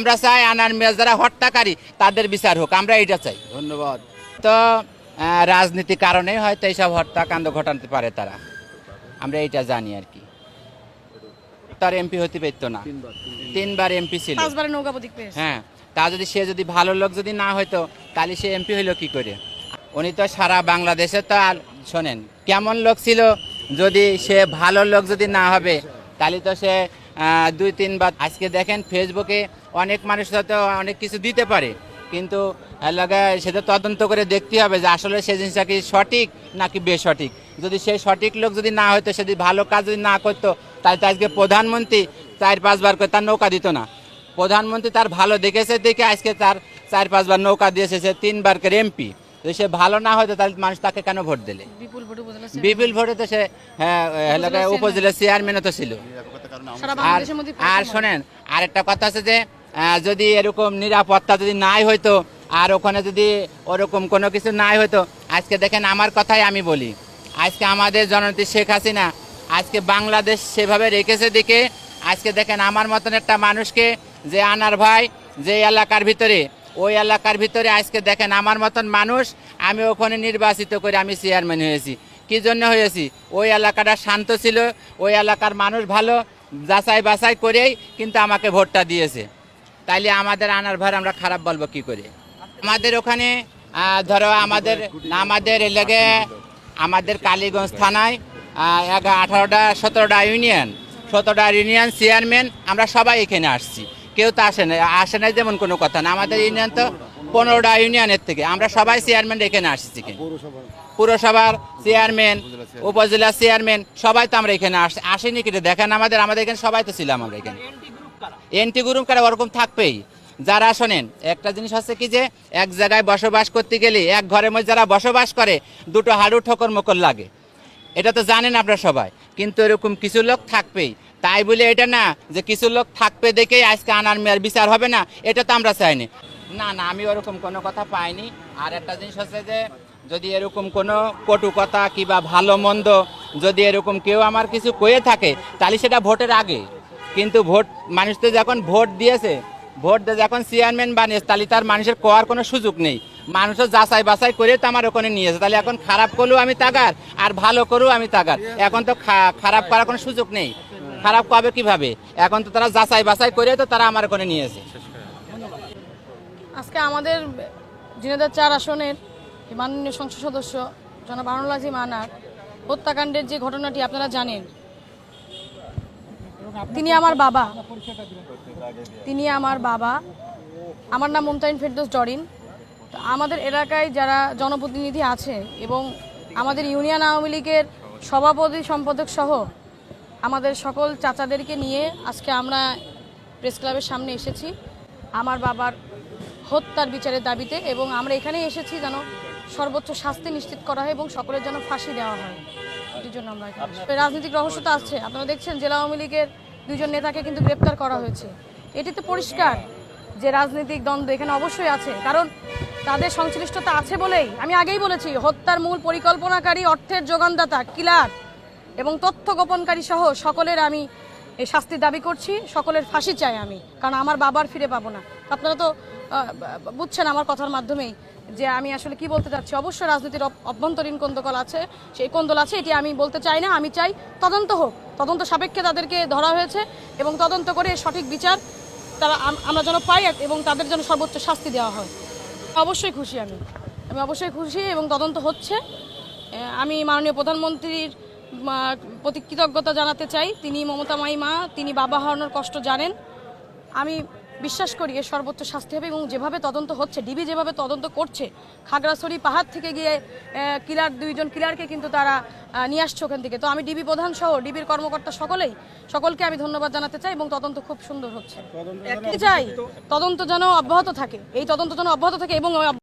আমরা চাই আনার মেয়ে যারা হত্যাকারী তাদের বিচার হোক আমরা এটা চাই। ধন্যবাদ। তো রাজনীতি কারণেই হয়তো এইসব হত্যাকাণ্ড ঘটাতে পারে তারা। আমরা এটা জানি আর কি। তার এমপি হতে পারতো না। তিনবার তিনবার। এমপি ছিল। পাঁচবারের নৌকা প্রতীক পেয়েছে। হ্যাঁ তা যদি সে যদি ভালো লোক যদি না হইতো তাহলে সে এমপি হইল কি করে? উনি তো সারা বাংলাদেশে তো আর শোনেন কেমন লোক ছিল যদি সে ভালো লোক যদি না হবে তাহলে তো সে দুই তিনবার আজকে দেখেন ফেসবুকে অনেক মানুষ হয়তো অনেক কিছু দিতে পারে কিন্তু এলাকা সেটা তদন্ত করে দেখতে হবে যে আসলে সে জিনিসটা কি সঠিক নাকি বেসঠিক। যদি সে সঠিক লোক যদি না হতো সে যদি ভালো কাজ যদি না করতো তাহলে তো আজকে প্রধানমন্ত্রী চার পাঁচবার করে তার নৌকা দিত না। প্রধানমন্ত্রী তার ভালো দেখেছে দেখে আজকে তার চার পাঁচবার নৌকা দিয়েছে সে তিনবার করে এমপি যদি সে ভালো না হতো তাহলে মানুষ তাকে কেন ভোট দিলে? বিপুল ভোটে তো সে হ্যাঁ, এলাকায় উপজেলা চেয়ারম্যানও তো ছিল। আর শোনেন আর একটা কথা আছে যে যদি এরকম নিরাপত্তা যদি নাই হইতো আর ওখানে যদি ওরকম কোনো কিছু নাই হইতো আজকে দেখেন আমার কথাই আমি বলি। আজকে আমাদের জননেত্রী শেখ হাসিনা আজকে বাংলাদেশ সেভাবে রেখেছে দেখে আজকে দেখেন আমার মতন একটা মানুষকে যে আনার ভাই যে এলাকার ভিতরে ওই এলাকার ভিতরে আজকে দেখেন আমার মতন মানুষ আমি ওখানে নির্বাচিত করে আমি চেয়ারম্যান হয়েছি। কি জন্য হয়েছি? ওই এলাকাটা শান্ত ছিল ওই এলাকার মানুষ ভালো যাচাই বাছাই করেই কিন্তু আমাকে ভোটটা দিয়েছে। তাইলে আমাদের আনার ভার আমরা খারাপ বলব কি করে? আমাদের ওখানে ধরো আমাদের আমাদের এলাকে আমাদের কালীগঞ্জ থানায় আঠারোটা, সতেরোটা ইউনিয়ন সতেরোটা ইউনিয়ন চেয়ারম্যান, আমরা সবাই এখানে আসছি। কেউ তো আসে না আসে নাই যেমন কোনো কথা না। আমাদের ইউনিয়ন তো পনেরোটা ইউনিয়নের থেকে। আমরা সবাই চেয়ারম্যান এখানে আসছি পুরসভার চেয়ারম্যান উপজেলা চেয়ারম্যান সবাই তো আমরা এখানে আস- আসিনি কিন্তু। দেখেন আমাদের আমাদের এখানে সবাই তো ছিলাম আমরা এখানে। এনটি গ্রুপ কারা? ওরকম থাকবেই। যারা শোনেন, একটা জিনিস হচ্ছে কি যে, এক জায়গায় বসবাস করতে গেলে, এক ঘরের মধ্যে যারা বসবাস করে, দুটো হাড়ু ঠোকর মকর লাগে। এটা তো জানেন আপনারা সবাই। কিন্তু এরকম কিছু লোক থাকবেই। তাই বলে এটা না যে কিছু লোক থাকবে দেখেই আজকে আনার মেয়ার বিচার হবে না, এটা তো আমরা চাইনি। না না, আমি ওরকম কোনো কথা পাইনি। আর একটা জিনিস হচ্ছে যে, যদি এরকম কোনো কটু কথা কিংবা ভালো মন্দ যদি এরকম কেউ আমার কিছু কয়ে থাকে, তাহলে সেটা ভোটের আগে। কিন্তু ভোট, মানুষ তো যখন ভোট দিয়েছে, ভোট দিয়ে যখন চেয়ারম্যান বানিয়েছে, তাহলে তার মানুষের কোয়ার কোনো সুযোগ নেই। মানুষও যাচাই বাছাই করে তো আমার ওখানে নিয়েছে। তাহলে এখন খারাপ করলেও আমি তাগার, আর ভালো করেও আমি তাগার। এখন তো খারাপ করার কোনো সুযোগ নেই। খারাপ কবে কীভাবে? এখন তো তারা যাচাই বাছাই করে তো তারা আমার ওখানে নিয়েছে। আজকে আমাদের জিনেদার চার আসনের মাননীয় সংসদ সদস্য জনাব আনুল আজিম আনার হত্যাকাণ্ডের যে ঘটনাটি আপনারা জানেন তিনি আমার বাবা। তিনি আমার বাবা। আমার নাম মুমতাইন ফেরদোস ডরিন আমাদের এলাকায় যারা জনপ্রতিনিধি আছে এবং আমাদের ইউনিয়ন আওয়ামী লীগের সভাপতি সম্পাদক সহ আমাদের সকল চাচাদেরকে নিয়ে আজকে আমরা প্রেস ক্লাবের সামনে এসেছি। আমার বাবার হত্যার বিচারের দাবিতে এবং আমরা এখানে এসেছি যেন সর্বোচ্চ শাস্তি নিশ্চিত করা হয় এবং সকলের যেন ফাঁসি দেওয়া হয়। এটির জন্য আমরা এখানে রাজনৈতিক রহস্য তো আছে। আপনারা দেখছেন জেলা আওয়ামী লীগের দুজন নেতাকে কিন্তু গ্রেপ্তার করা হয়েছে। এটি তো পরিষ্কার যে রাজনৈতিক দ্বন্দ্ব এখানে অবশ্যই আছে। কারণ তাদের সংশ্লিষ্টতা আছে বলেই আমি আগেই বলেছি হত্যার মূল পরিকল্পনাকারী অর্থের যোগানদাতা কিলার এবং তথ্য গোপনকারী সহ সকলের আমি এই শাস্তি দাবি করছি। সকলের ফাঁসি চাই আমি। কারণ আমার বাবার ফিরে পাবো না। আপনারা তো বুঝছেন আমার কথার মাধ্যমেই যে আমি আসলে কি বলতে চাচ্ছি? অবশ্যই রাজনীতির অভ্যন্তরীণ কোন্দল আছে, সেই কোন্দল আছে, এটি আমি বলতে চাই না, আমি চাই তদন্ত হোক। তদন্ত সাপেক্ষে তাদেরকে ধরা হয়েছে এবং তদন্ত করে সঠিক বিচার তারা আমরা যেন পাই এবং তাদের জন্য সর্বোচ্চ শাস্তি দেওয়া হয়। অবশ্যই খুশি আমি। আমি অবশ্যই খুশি এবং তদন্ত হচ্ছে। আমি মাননীয় প্রধানমন্ত্রীর প্রতি কৃতজ্ঞতা জানাতে চাই। তিনি মমতা মাই মা তিনি বাবা হারানোর কষ্ট জানেন। আমি বিশ্বাস করি এর সর্বোচ্চ শাস্তি হবে এবং যেভাবে তদন্ত হচ্ছে ডিবি যেভাবে তদন্ত করছে খাগড়াছড়ি পাহাড় থেকে গিয়ে কিলার দুইজন কিলারকে কিন্তু তারা নিয়ে আসছে ওখান থেকে। তো আমি ডিবি প্রধান সহ ডিবির কর্মকর্তা সকলেই সকলকে আমি ধন্যবাদ জানাতে চাই এবং তদন্ত খুব সুন্দর হচ্ছে। চাই তদন্ত যেন অব্যাহত থাকে এই তদন্ত যেন অব্যাহত থাকে এবং